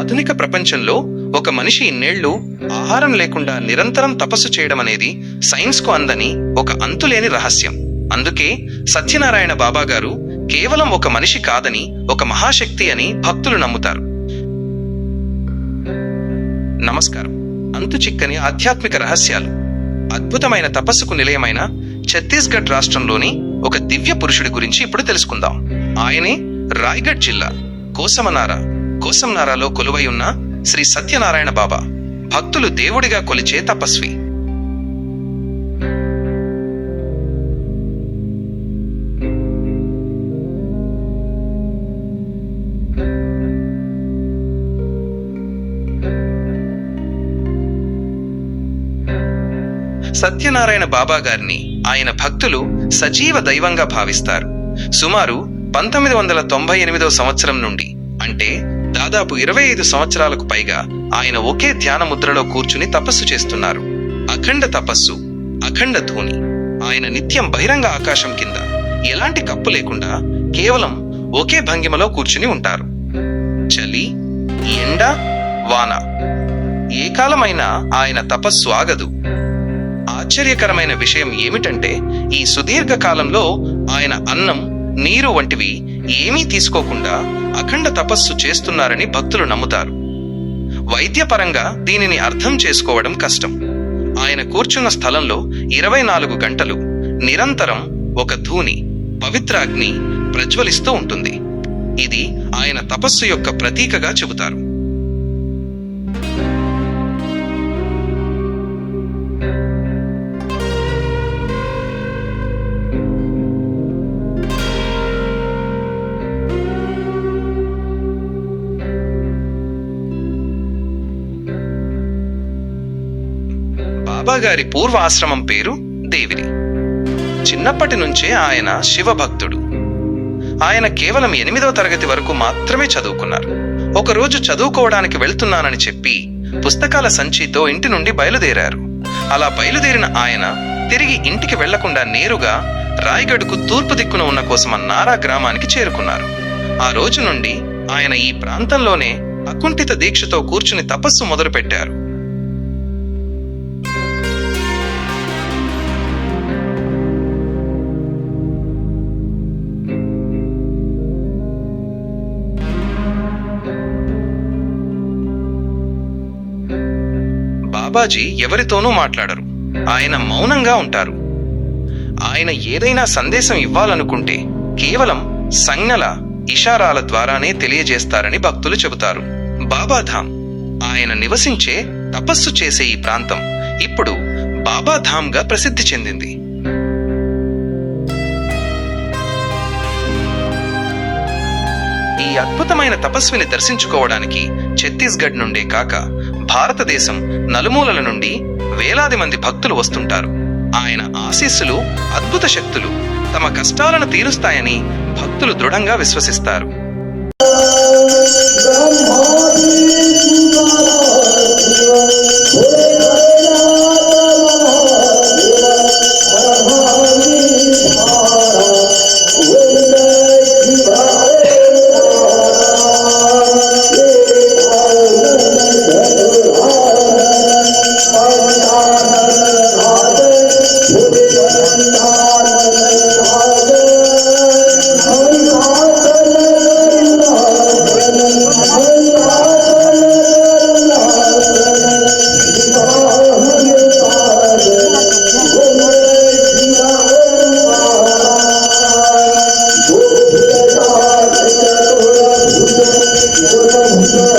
ఆధునిక ప్రపంచంలో ఒక మనిషి ఇన్నేళ్ళు ఆహారం లేకుండా నిరంతరం తపస్సు చేయడం అనేది సైన్స్కు అందని ఒక అంతులేని రహస్యం. అందుకే సత్యనారాయణ బాబా గారు కేవలం ఒక మనిషి కాదని ఒక మహాశక్తి అని భక్తులు నమ్ముతారు. నమస్కారం. అంతు చిక్కని ఆధ్యాత్మిక రహస్యాలు. అద్భుతమైన తపస్సుకు నిలయమైన ఛత్తీస్గఢ్ రాష్ట్రంలోని ఒక దివ్య పురుషుడి గురించి ఇప్పుడు తెలుసుకుందాం. ఆయనే రాయ్గఢ్ జిల్లా కోసమనారా కోసంనారాలో కొలువై ఉన్న శ్రీ సత్యనారాయణ బాబా భక్తులు దేవుడిగా కొలిచే తపస్వి. సత్యనారాయణ బాబా గారిని ఆయన భక్తులు సజీవ దైవంగా భావిస్తారు. సుమారు పంతొమ్మిది వందల తొంభై ఎనిమిదో సంవత్సరం నుండి అంటే దాదాపు ఇరవై ఐదు సంవత్సరాలకు పైగా ఆయన ఒకే ధ్యాన ముద్రలో కూర్చుని తపస్సు చేస్తున్నారు. అఖండ తపస్సు అఖండ ధోని ఆయన నిత్యం బహిరంగ ఆకాశం కింద ఎలాంటి కప్పు లేకుండా కేవలం ఒకే భంగిమలో కూర్చుని ఉంటారు. చలి ఎండ వాన. ఏ కాలమైనా ఆయన తపస్సు ఆగదు. ఆశ్చర్యకరమైన విషయం ఏమిటంటే ఈ సుదీర్ఘ కాలంలో ఆయన అన్నం నీరు వంటివి ఏమీ తీసుకోకుండా అఖండ తపస్సు చేస్తున్నారని భక్తులు నమ్ముతారు. వైద్యపరంగా దీనిని అర్థం చేసుకోవడం కష్టం. ఆయన కూర్చున్న స్థలంలో ఇరవై నాలుగు గంటలు నిరంతరం ఒక ధూని పవిత్ర అగ్ని ప్రజ్వలిస్తూ ఉంటుంది. ఇది ఆయన తపస్సు యొక్క ప్రతీకగా చెబుతారు. బాబాగారి పూర్వాశ్రమం పూర్వ ఆశ్రమం పేరు దేవిరి చిన్నప్పటి నుంచే ఆయన శివభక్తుడు. ఆయన కేవలం ఎనిమిదవ తరగతి వరకు మాత్రమే చదువుకున్నారు. ఒకరోజు చదువుకోవడానికి వెళ్తున్నానని చెప్పి పుస్తకాల సంచితో ఇంటి నుండి బయలుదేరారు. అలా బయలుదేరిన ఆయన తిరిగి ఇంటికి వెళ్ళకుండా నేరుగా రాయగఢ్కు తూర్పు దిక్కున ఉన్న కోసమన్నారా గ్రామానికి చేరుకున్నారు. ఆ రోజు నుండి ఆయన ఈ ప్రాంతంలోనే అకుంఠిత దీక్షతో కూర్చుని తపస్సు మొదలుపెట్టారు. బాబాజీ ఎవరితోనూ మాట్లాడరు. ఆయన మౌనంగా ఉంటారు. ఆయన ఏదైనా సందేశం ఇవ్వాలనుకుంటే కేవలం సంజ్ఞల ఇషారాల ద్వారానే తెలియజేస్తారని భక్తులు చెబుతారు. బాబాధామ్ ఆయన నివసించే తపస్సు చేసే ఈ ప్రాంతం ఇప్పుడు బాబాధామ్గా ప్రసిద్ధి చెందింది. ఈ అద్భుతమైన తపస్విని దర్శించుకోవడానికి ఛత్తీస్గఢ్ నుండే కాక భారతదేశం నలుమూలల నుండి వేలాది మంది భక్తులు వస్తుంటారు. ఆయన ఆశీస్సులు అద్భుత శక్తులు తమ కష్టాలను తీరుస్తాయని భక్తులు దృఢంగా విశ్వసిస్తారు. todos.